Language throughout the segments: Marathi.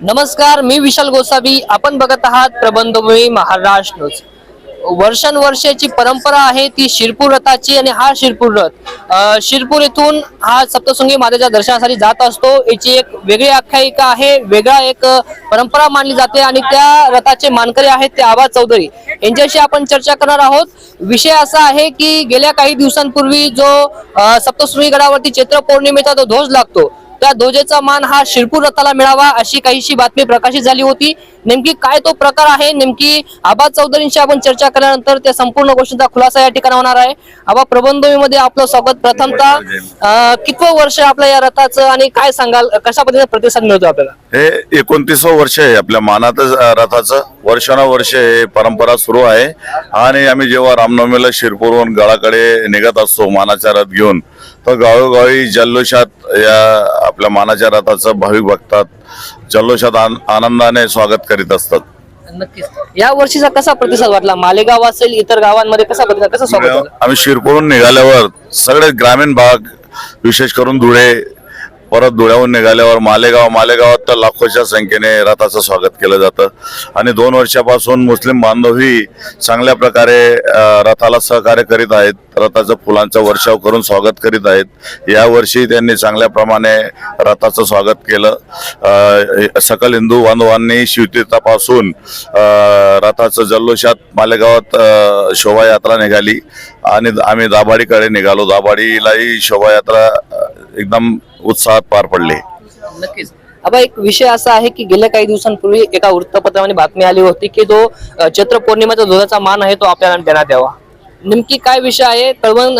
नमस्कार मी विशाल गोसावी. आपण बघत आहात प्रबंधभूमी महाराष्ट्र न्यूज. वर्षानुवर्षाची परंपरा आहे ती शिरपूर रथाची आणि हा शिरपूर रथ. शिरपूर येथून हा सप्तशृंगी मातेच्या दर्शनासाठी जात असतो. याची एक वेगळी आख्यायिका आहे वेगळा एक परंपरा मानली जाते आणि त्या रथाचे मानकरी आहेत ते आबा चौधरी. यांच्याशी आपण चर्चा करणार आहोत. विषय असा आहे की गेल्या काही दिवसांपूर्वी जो अं, सप्तशृंगी गडावरती चैत्र पौर्णिमेचा जो ध्वज लागतो. त्या ध्वजेचा मान हा शिरपूर रथाला मिळावा अशी काहीशी बातमी प्रकाशित झाली होती. नेमकी काय तो प्रकार आहे? नेमकी आबा चौधरींशी आपण चर्चा केल्यानंतर त्या संपूर्ण गोष्टींचा खुलासा या ठिकाणी होणार आहे. आबा प्रबंधवीमध्ये आपलं स्वागत. प्रथमतः अं, कितवं वर्ष आपल्या या रथाचं आणि काय सांगाल? कशा पद्धतीने प्रतिसाद मिळतो आपल्याला? हे एकोणतीसवं वर्ष आहे आपल्या मानातच रथाचं. वर्षानुवर्ष हे परंपरा सुरू आहे. आणि आम्ही जेव्हा रामनवमीला शिरपूरहून गळाकडे निघत असतो मानाचा रथ घेऊन तर गावोगावी जल्लोषात या आपल्या मानाच्या रथाचं भाविक भक्तात जल्लोषात आन- आनंदाने स्वागत करीत असतात. नक्कीच. या वर्षीचा कसा प्रतिसाद वाटला? मालेगाव असेल इतर गावांमध्ये कसा प्रतिसाद कसं स्वागत झालं? आम्ही शिरपूरहून निघाल्यावर सगळे ग्रामीण भाग विशेष करून धुळे परत धुळ्याहून निघाल्यावर मालेगाव मालेगावात तर लाखोच्या संख्येने रथाचं स्वागत केलं जातं. आणि दोन वर्षापासून मुस्लिम बांधवही चांगल्या प्रकारे रथाला सहकार्य करीत आहेत रथाचं फुलांचा वर्षाव करून स्वागत करीत आहेत. यावर्षी त्यांनी चांगल्या प्रमाणे रथाचं स्वागत केलं. सकल हिंदू बांधवांनी शिवतीर्थापासून रथाचं जल्लोषात मालेगावात शोभायात्रा निघाली. आणि आम्ही दाभाडीकडे निघालो. दाभाडीलाही शोभायात्रा एकदम उत्साहात पार पडली. नक्कीच. आता एक विषय असा आहे की गेल्या काही दिवसांपूर्वी एका वृत्तपत्रामध्ये बातमी आली होती की जो चैत्र पौर्णिमेचा ध्वजाचा मान आहे तो आपल्याला देण्यात यावा. नेमकी काय विषय आहे? कळवण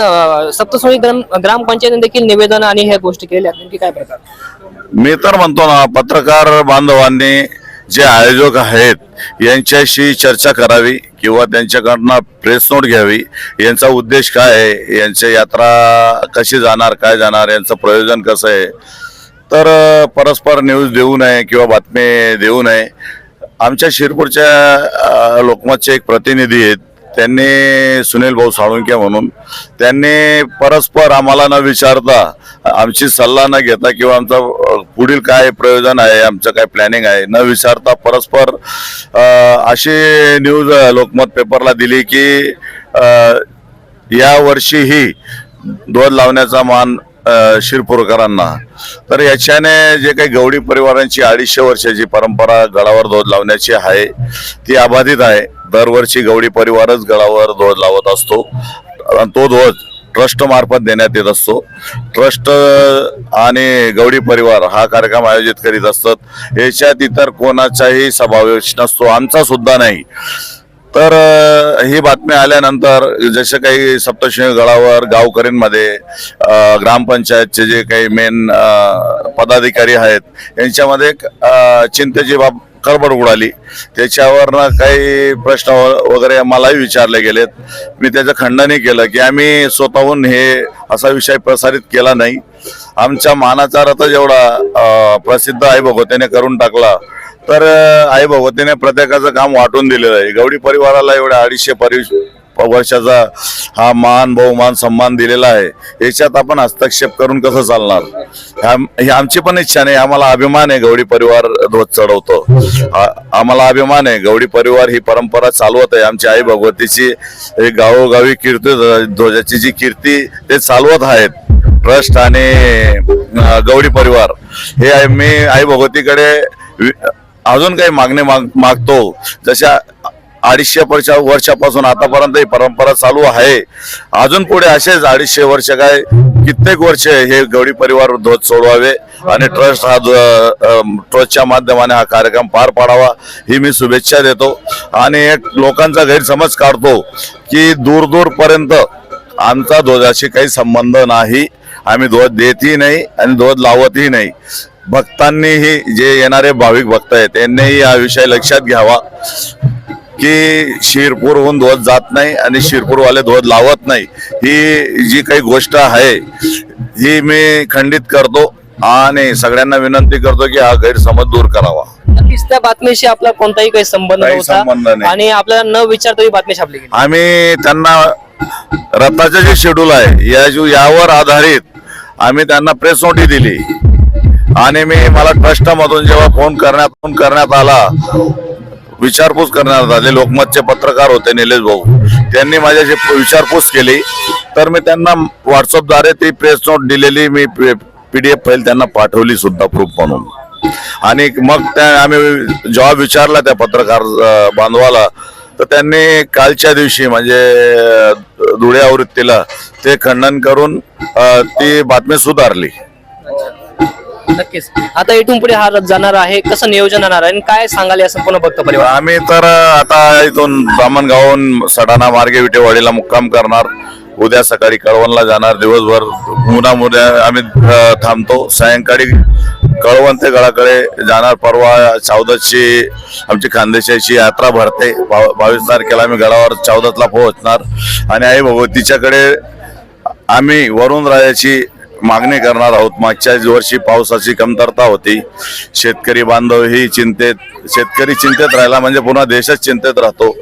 ग्राम ग्रामपंचायतीने देखील निवेदन आणि ह्या गोष्टी केल्या. नेमकी काय प्रकार? मी तर म्हणतो ना पत्रकार बांधवांनी जे आयोजक आहेत यांच्याशी चर्चा करावी किंवा त्यांच्याकडनं प्रेस नोट घ्यावी यांचा उद्देश काय आहे यांची यात्रा कशी जाणार काय जाणार यांचं प्रयोजन कसं आहे तर परस्पर न्यूज देऊ नये किंवा बातमी देऊ नये. आमच्या शिरपूरच्या लोकमतचे एक प्रतिनिधी आहेत त्यांनी सुनील भाऊ साळुंके म्हणून त्यांनी परस्पर आम्हाला न विचारता आमची सल्ला न घेता किंवा आमचा पुढील काय प्रयोजन आहे आमचं काय प्लॅनिंग आहे न विचारता परस्पर अशी न्यूज लोकमत पेपरला दिली की यावर्षीही या वर्षीही ध्वज लावण्याचा मान शिरपूरकरांना. तर याच्याने जे काही गवडी परिवारांची अडीचशे वर्षाची परंपरा गडावर धोद लावण्याची आहे ती अबाधित आहे. दरवर्षी गवडी परिवारच गडावर ध्वज लावत असतो. आणि तो ध्वज ट्रस्ट मार्फत देण्यात येत असतो. ट्रस्ट आणि गवडी परिवार हा कार्यक्रम आयोजित करीत असतात. याच्यात इतर कोणाचाही समावेश नसतो. आमचा सुद्धा नाही. तर ही बातमी आल्यानंतर जसे काही सप्तशिंग गडावर गावकरींमध्ये ग्रामपंचायतचे जे काही मेन पदाधिकारी आहेत यांच्यामध्ये एक, चिंतेची बाब खरबड उडाली. त्याच्यावरनं काही प्रश्न वगैरे मलाही विचारले गेलेत. मी त्याचं खंडनही केलं की आम्ही स्वतःहून हे असा विषय प्रसारित केला नाही. आमच्या मानाचा रथ जेवढा प्रसिद्ध प्रसिद्ध आई त्याने करून टाकला. तर आई भगवतीने प्रत्येकाचं काम वाटून दिलेलं आहे. गवडी परिवाराला एवढ्या अडीचशे परि वर्षाचा हा मान बहुमान सन्मान दिलेला आहे. याच्यात आपण हस्तक्षेप करून कसं चालणार? ही आमची पण इच्छा नाही. आम्हाला अभिमान आहे गवडी परिवार ध्वज चढवतो. आम्हाला अभिमान आहे. गवडी परिवार ही परंपरा चालवत आहे. आमची आई भगवतीची हे गावोगावी कीर्ती ध्वजाची जी कीर्ती ते चालवत आहेत. ट्रस्ट आणि गवडी परिवार. हे आहे- मी आई भगवतीकडे अजून काही मागणे माग मागतो. जशा अडीचशे वर्षा वर्षापासून आतापर्यंत ही परंपरा चालू आहे. अजून पुढे असेच अडीचशे वर्ष काय कित्येक वर्ष हे गवडी परिवार ध्वज सोडवावे आणि ट्रस्ट हा ट्रस्टच्या माध्यमाने हा कार्यक्रम पार पाडावा ही मी शुभेच्छा देतो. आणि एक लोकांचा गैरसमज काढतो की दूर दूरपर्यंत आमचा ध्वजाशी काही संबंध नाही. आम्ही ध्वज देतही नाही आणि ध्वज लावतही नाही. भक्तांनीही जे येणारे भाविक भक्त आहेत त्यांनीही हा विषय लक्षात घ्यावा की शिरपूरहून ध्वज जात नाही आणि शिरपूरवाले ध्वज लावत नाही. ही जी काही गोष्ट आहे ही मी खंडित करतो आणि सगळ्यांना विनंती करतो की हा गैरसमज दूर करावा. नक्कीच त्या बातमीशी आपला कोणताही काही संबंध काही संबंध नव्हता नाही. आणि आपल्याला न विचारता ही बातमी छापली गेली. आम्ही त्यांना रथाचं जे शेड्यूल आहे या जो यावर आधारित आम्ही त्यांना प्रेस नोटी दिली. आणि मी मला ट्रस्टमधून जेव्हा फोन करण्यात फोन करण्यात आला विचारपूस करण्यात आले लोकमतचे पत्रकार होते निलेश भाऊ त्यांनी माझ्याशी विचारपूस केली. तर मी त्यांना व्हॉट्सअपद्वारे ती प्रेस नोट दिलेली मी पीडीएफ फाईल त्यांना पाठवली सुद्धा प्रूफ म्हणून. आणि मग त्या आम्ही जेव्हा विचारला त्या पत्रकार बांधवाला तर त्यांनी कालच्या दिवशी म्हणजे धुळे आवृत्तीला ते खंडन करून ती बातमी सुधारली. नक्कीच. आता इथून पुढे हा रथ जाणार आहे. कसं नियोजन राहणार आहे? आणि काय सांगाल या संपूर्ण भक्त परिवार? आम्ही तर आता इथून ब्राह्मणगावहून सडाणा मार्गे विटेवाडीला मुक्काम करणार. उद्या सकाळी कळवणला जाणार. दिवसभर मुद्या आम्ही थांबतो. सायंकाळी कळवण ते गळाकडे जाणार. परवा चौदाची आमची खानदेशाची यात्रा भरते. बा- बावीस तारखेला आम्ही गडावर चौदातला पोहोचणार. आणि आई भगवतीच्याकडे आम्ही वरुण राजाची मागणी करणार आहोत. मागच्या वर्षी पावसाची कमतरता होती. शेतकरी बांधव ही चिंतेत शेतकरी चिंतेत राहिला म्हणजे पुन्हा देशच चिंतेत राहतो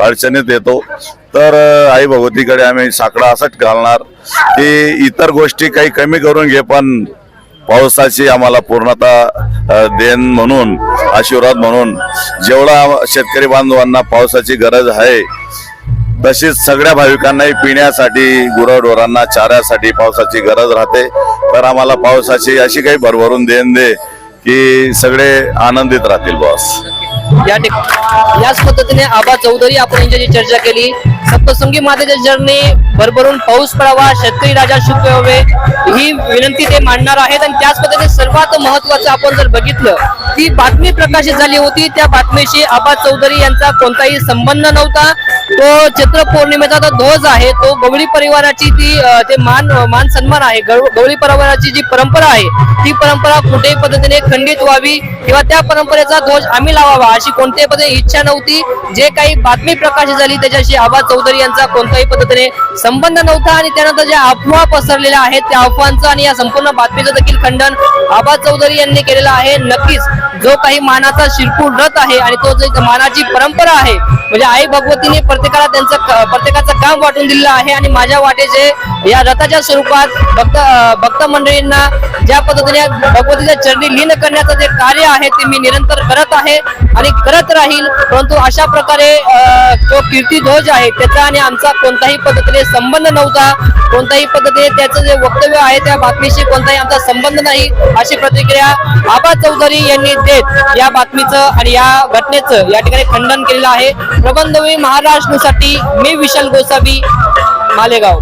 अडचणीत येतो. तर आई भगवतीकडे आम्ही साकडा असंच घालणार की इतर गोष्टी काही कमी करून घे पण पावसाची आम्हाला पूर्णता देण म्हणून आशीर्वाद म्हणून जेवढा शेतकरी बांधवांना पावसाची गरज आहे तशीच सगळ्या भाविकांनाही पिण्यासाठी गुराढोरांना चाऱ्यासाठी पावसाची गरज राहते. तर आम्हाला पावसाची अशी काही भरभरून देण दे की सगळे आनंदित राहतील बॉस या याच पद्धतीने आबा चौधरी आपण यांच्याशी चर्चा केली सप्तशृंगी मातेच्या चरणी भरभरून पाऊस पडावा शेतकरी राजा सुख व्हावे ही विनंती ते मांडणार आहेत. आणि त्याच पद्धतीने सर्वात महत्वाचं आपण जर बघितलं ती बातमी प्रकाशित झाली होती. त्या बातमीशी आबा चौधरी यांचा कोणताही संबंध नव्हता. तो चित्र पौर्णिमेचा जो ध्वज आहे. तो गवळी परिवाराची ती ते मान मान सन्मान आहे. गवळी परिवाराची जी परंपरा आहे ती परंपरा कुठेही पद्धतीने खंडित व्हावी किंवा त्या परंपरेचा ध्वज आम्ही लावावा अशी कोणत्याही पद्धतीने इच्छा नव्हती. जे काही बातमी प्रकाशित झाली त्याच्याशी आबा चौधरी यांचा कोणत्याही पद्धतीने संबंध नव्हता आणि त्यानंतर ज्या अफवा पसरलेल्या आहेत त्या अफवांचं आणि या संपूर्ण बातमीचं देखील खंडन आबा चौधरी यांनी केलेलं आहे. नक्कीच जो काही मानाचा शिरपूर रथ आहे आणि तो जो मानाची परंपरा आहे म्हणजे आई भगवतीने प्रत्येकाला त्यांचं क- प्रत्येकाचं काम वाटून दिलेलं आहे आणि माझ्या वाटेचे या रथाच्या स्वरूपात भक्त भक्त मंडळींना ज्या पद्धतीने भगवतीच्या चरणी लीन करण्याचं जे कार्य आहे ते मी निरंतर करत आहे आणि करत राहील. परंतु अशा प्रकारे तो कीर्ती ध्वज आहे त्याचा आणि आमचा कोणताही पद्धतीने संबंध नव्हता कोणत्याही पद्धतीने त्याचं जे वक्तव्य आहे त्या बातमीशी कोणताही आमचा संबंध नाही अशी प्रतिक्रिया आबा चौधरी यांनी देत या बातमीचं आणि या घटनेचं या ठिकाणी खंडन केलेलं आहे. प्रबंधवी महाराष्ट्रसाठी मी विशाल गोसावी मालेगाव.